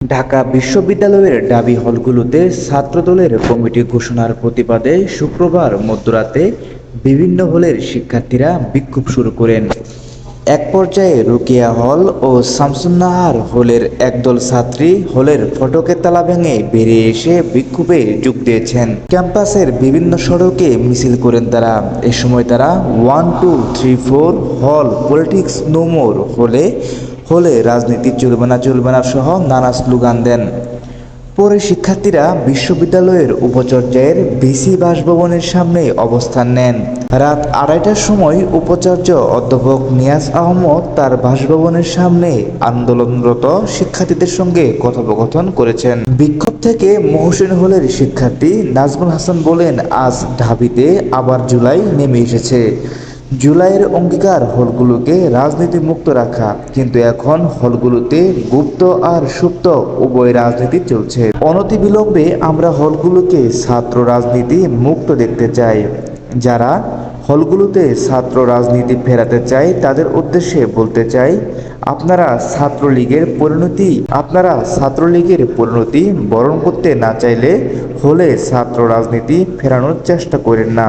ঢাকা বিশ্ববিদ্যালয়ের দাবি হলগুলোতে ছাত্রদলের কমিটি ঘোষণার প্রতিবাদে শুক্রবার মধ্যরাতে বিভিন্ন হলের শিক্ষার্থীরা বিক্ষোভ শুরু করেন। এক পর্যায়ে রুকিয়া হল ও শামসুন্নাহার হলের একদল ছাত্রী হলের ফটকের তালা ভেঙে বেরিয়ে এসে বিক্ষোভে যোগ দিয়েছেন। ক্যাম্পাসের বিভিন্ন সড়কে মিছিল করেন তারা। এ সময় তারা ওয়ান, টু, থ্রি, ফোর, হল, পলিটিক্স নোমোর হলে হলে রাজনীতি চলবে না চলবে না সহ নানা স্লোগান দেন। পরে শিক্ষার্থীরা বিশ্ববিদ্যালয়ের উপাচার্যের ভিসি বাসভবনের সামনে অবস্থান নেন। রাত আড়াইটার সময় উপাচার্য অধ্যাপক নিয়াজ আহমদ তার বাসভবনের সামনে আন্দোলনরত শিক্ষার্থীদের সঙ্গে কথোপকথন করেছেন। বিক্ষোভ থেকে মহসিন হলের শিক্ষার্থী নাজমুল হাসান বলেন, আজ ঢাবিতে আবার জুলাই নেমে এসেছে। জুলাইয়ের অঙ্গীকার হলগুলোকে রাজনীতি মুক্ত রাখা, কিন্তু এখন হলগুলোতে গুপ্ত আর সুপ্ত উভয় রাজনীতি চলছে। অনতিবিলম্বে আমরা হলগুলোকে ছাত্র রাজনীতি মুক্ত দেখতে চাই। যারা হলগুলোতে ছাত্র রাজনীতি ফেরাতে চায়, তাদের উদ্দেশ্যে বলতে চাই, আপনারা ছাত্রলীগের পরিণতি, আপনারা ছাত্রলীগের পরিণতি বরণ করতে না চাইলে হলে ছাত্র রাজনীতি ফেরানোর চেষ্টা করেন না।